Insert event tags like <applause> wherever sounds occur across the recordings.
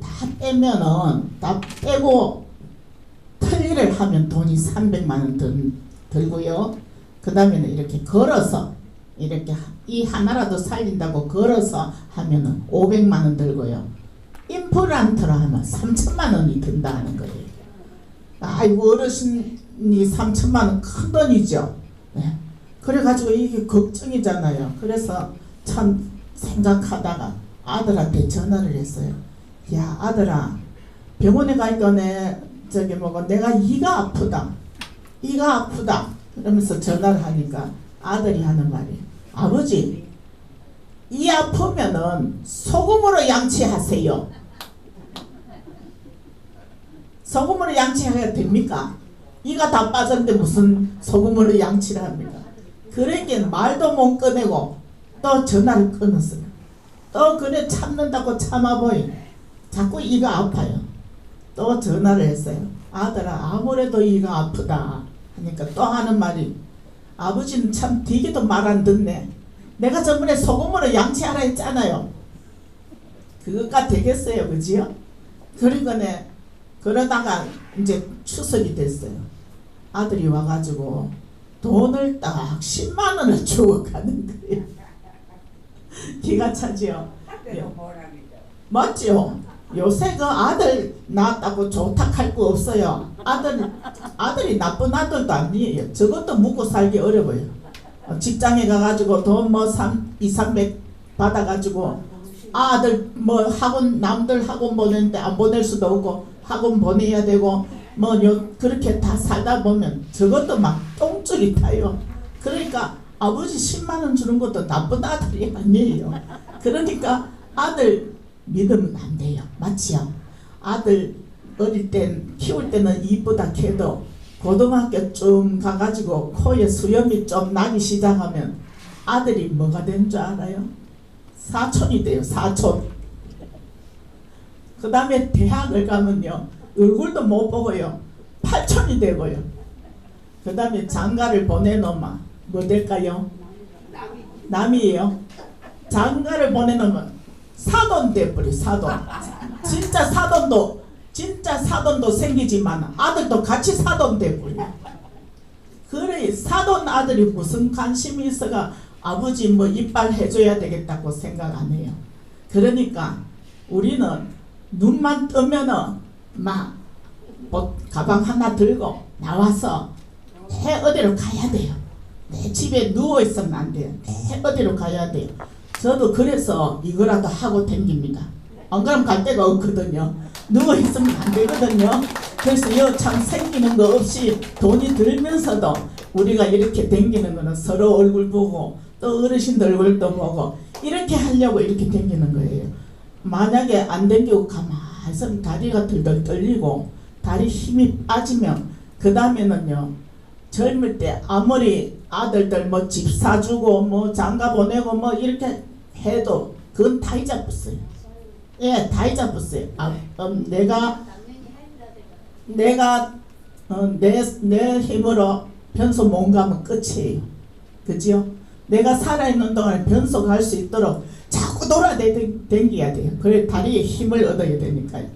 다 빼면은 다 빼고 틀니를 하면 돈이 300만 원 들, 들고요. 그 다음에는 이렇게 걸어서 이렇게 하- 이 하나라도 살린다고 걸어서 하면은 500만 원 들고요. 임플란트로 하면 3천만 원이 든다는 거예요. 아이고 어르신이 3천만 원 큰 돈이죠. 네. 그래가지고 이게 걱정이잖아요. 그래서 참 생각하다가 아들한테 전화를 했어요. 야 아들아 병원에 내 저기 뭐가 내가 이가 아프다. 이가 아프다. 그러면서 전화를 하니까 아들이 하는 말이 아버지 이 아프면은 소금으로 양치하세요. 소금으로 양치해야 됩니까? 이가 다 빠졌는데 무슨 소금으로 양치를 합니까? 그러니까 말도 못 꺼내고 또 전화를 끊었어요. 또 그래 참는다고 참아보이 자꾸 이가 아파요. 또 전화를 했어요. 아들아 아무래도 이가 아프다 하니까 또 하는 말이 아버지는 참 되게도 말 안 듣네. 내가 저번에 소금으로 양치하라 했잖아요. 그것가 되겠어요, 그지요? 그러니까네 그러다가 이제 추석이 됐어요. 아들이 와가지고 돈을 딱 10만 원을 <laughs> 주고 가는 거예요. 기가 차지요. 학교도 뭐랍니다. 맞죠? 요 새그 아들 낳았다고 좋다 할 거 없어요. 아들 아들이 나쁜 아들도 아니에요. 저것도 묵고 살기 어려워요. 어, 직장에 가가지고 돈뭐 3, 2, 300 받아가지고 아들 뭐 학원 남들 학원 보내는데 안 보낼 수도 없고 학원 보내야 되고 뭐 요 그렇게 다 살다 보면 저것도 막 똥줄이 타요. 그러니까 아버지 10만 원 주는 것도 나쁜 아들이 아니에요. 그러니까 아들 믿으면 안 돼요. 맞지요? 아들 어릴 땐 키울 때는 이쁘다 해도 고등학교 좀 가가지고 코에 수염이 좀 나기 시작하면 아들이 뭐가 된 줄 알아요? 사촌이 돼요. 사촌. 그 다음에 대학을 가면요. 얼굴도 못 보고요. 팔촌이 되고요. 그 다음에 장가를 보내놓으면 뭐 될까요? 남이에요. 장가를 보내놓으면 사돈 돼버려 사돈. 진짜 사돈도 진짜 사돈도 생기지만 아들도 같이 사돈 돼버려. 그래 사돈 아들이 무슨 관심이 있어가 아버지 뭐 이빨 해줘야 되겠다고 생각 안 해요. 그러니까 우리는 눈만 뜨면은 막 뭐, 가방 하나 들고 나와서 내 어디로 가야 돼요. 내 집에 누워 있으면 안 돼요. 내 어디로 가야 돼요. 저도 그래서 이거라도 하고 댕깁니다. 안 그러면 갈 데가 없거든요. 누워 있으면 안 되거든요. 그래서 이참 생기는 거 없이 돈이 들면서도 우리가 이렇게 댕기는 거는 서로 얼굴 보고 또 어르신들 얼굴도 보고 이렇게 하려고 이렇게 댕기는 거예요. 만약에 안 댕기고 가만히 있으면 다리가 들들 떨리고 다리 힘이 빠지면 그 다음에는요 젊을 때 아무리 아들들 뭐 집 사주고 뭐 장가 보내고 뭐 이렇게 해도 그건 다 잊어버렸어요. 예, 다 잊어버렸어요. 아, 음, 내가 내가 어, 내, 내 힘으로 변소 못 가면 끝이에요. 그지요? 내가 살아있는 동안 변소 갈 수 있도록 자꾸 돌아다녀야 돼요. 그래 다리에 힘을 얻어야 되니까요.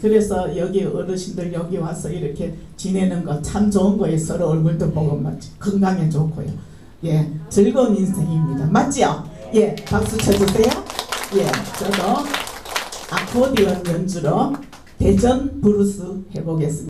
그래서 여기 어르신들 여기 와서 이렇게 지내는 거 참 좋은 거예요. 서로 얼굴도 보고 맞지. 건강에 좋고요. 예, 즐거운 인생입니다. 맞지요? 예, 박수 쳐주세요. 예, 저도 아코디언 연주로 대전 브루스 해보겠습니다.